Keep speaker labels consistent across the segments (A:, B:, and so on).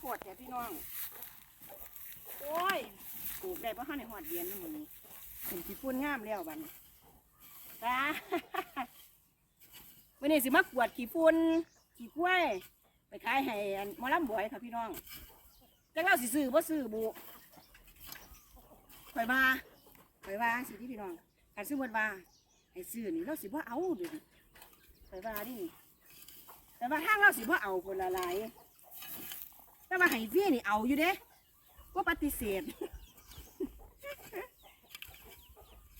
A: โพดแต่พี่น้อง โอ้ยปลูกได้เพราะข้าในหอดเดียนนี่มันนี้เห็นขี้ฝุ่นงามแล้วบัดนตาวันนี้สิมากวดขี้ฝุ่นขี้กล้วย ไปขายให้อันหมอลำบอยค่ะพี่น้องจักเล่าสิซื้อบ่ซื้อบุข่อยว่าข่อยว่าสิที่พี่น้องการซื้อหมดว่าให้ซื้อนี่เราสิบ่เอาเดูดิข่อยว่าดิแต่ว่าทางเราสิบ่เอาคนละลาย แต่ว่าให้ฟรีนี่เอาอยู่เด้ก็ปฏิเสธ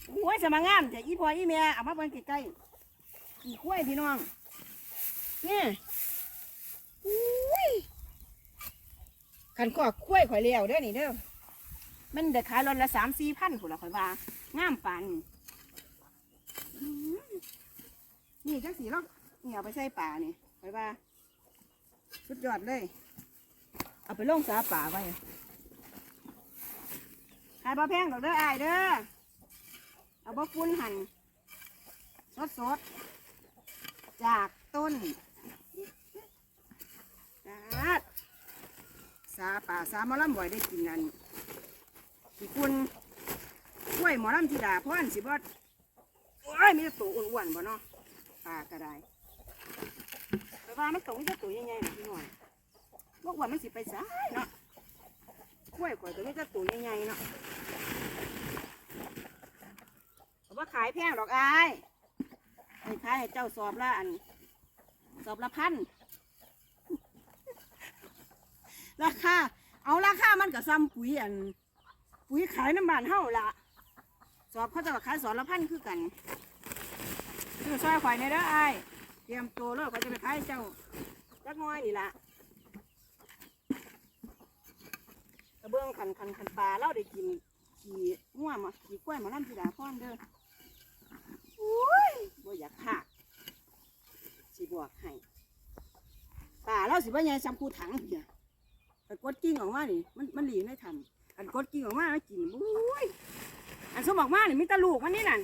A: โอ้ยสมางามจะอีพ่ออีแม่เอามาเบิ่งใกล้ๆกี่กล้วยพี่น้องนี่อุ้ยขันก็กล้วยข่อยเลี้ยวเด้อนี่เด้อมันเด็กขายรถละสามสี่พันผู้ละข่อยว่า งามปานนี่นี่จังสีเนาะนี่เอาไปใส่ป่านี่ข่อยว่า สุดยอดเลย เอาไปลงสาป่าไว้ขายบ่แพงดอกเด้ออายเด้อ เอาบะฟุ้นหั่นสดสดๆจากต้นจัดสาป่าสาหมอลำบ่อยได้กินนั่นกี่คุณกล้วยหมอลำธิดาพ่อนสิบอดโอ้ยมีแต่ตัวอ้วนๆบ่เนาะปลาก็ได้แต่ว่ามันตรงจะตัวใหญ่ๆนะพี่หน่อยบอก ว่ามันสิไปสายเนาะกล้วยก่อยตัวนี้จะตัวใหญ่ๆเนาะผมว่าขายแพงดอกอายไอ้ขายให้เจ้าสอบละอันสอบละพันราคาเอาราคามันกับซ้ำปุ๋ยอัน ปุ๋ยขายน้ำบานเท่าละสอบเขาจะขายสอบละพันคือกันคือซอยข่อยในเด้ออายเตรียมตัวเลยเขาจะไปขายให้เจ้าจักหน้อยนี่ละ กระเบื้องคันคันคันปลาเราได้กินขี่ง่วมาขี่กล้วยมาล่ำสีดาพ่อนเด้ออุ้ยบ่อยากหักสิบอกให้ป่าเราสิว่าไงซ้ำคูถังเพียแต่กดกิ้งออกมานี่มันมันหลีไม่ทำอันกดกิ้งออกมาแล้วกินอุ้ยอันสมบอกมานี่มีแตะลูกมันนี่นั่น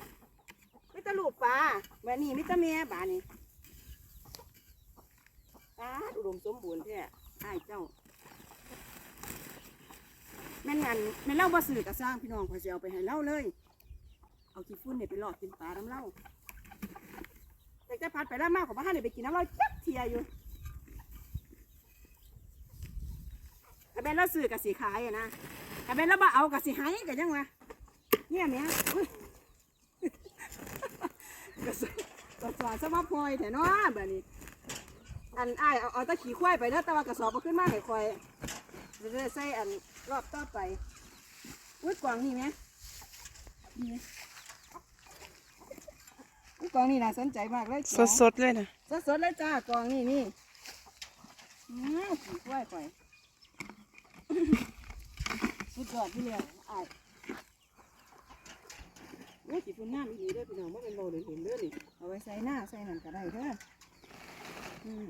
A: มีแตะลูกปลาแบบนี้มีแตะเมียบานี่ปลาอุดมสมบูรณ์แท้ไอ้เจ้า นงานแม่นเล่าบ่ซื้อกระสร้างพี่น้องขอยสิเอาไปให้เล่าเลย เอาขี้ฟุ้นเนี่ยไปหลอกกินปลาน้ำเล่าแต่จะพัดไปแล้วมากกว่าบ้านเนี่ยไปกินน้ำเล่าจักเทียอยู่ถ้าเป็นเราซื้อกับสีขายอะนะถ้าเป็นเราบ่เอากับสีหายกันยังวะเนี่ยแม่อุ้ยกระสกระสอบสมาพลอยแต่นาะแบบนี้ อันอ้ายเอาเอาตะขี่ควายไปเด้อแต่ว่ากระสอบมาขึ้นมาให้ควาย จะได้ใส่อันรอบต่อไป อุ้ยกวางนี่ไหมนี่ไหมอุ้ยกวางนี่น่าสนใจมากเลย
B: สดสดๆเลยนะ
A: สดสดๆเลยจ้ากวางนี่นี่อืมขี่กล้วยไปสุดยอดที่เรียวอ้ายโอ้ยขี่ฝุ่นน้ำอีกนีเด้อพี่น้องว่าเป็นโลเลยเห็นเด้อนี่เอาไว้ใส่หน้าใส่นั่นก็ได้เด้ออืม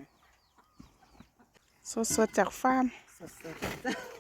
B: สดสดๆจากฟาร์ม
A: สดๆ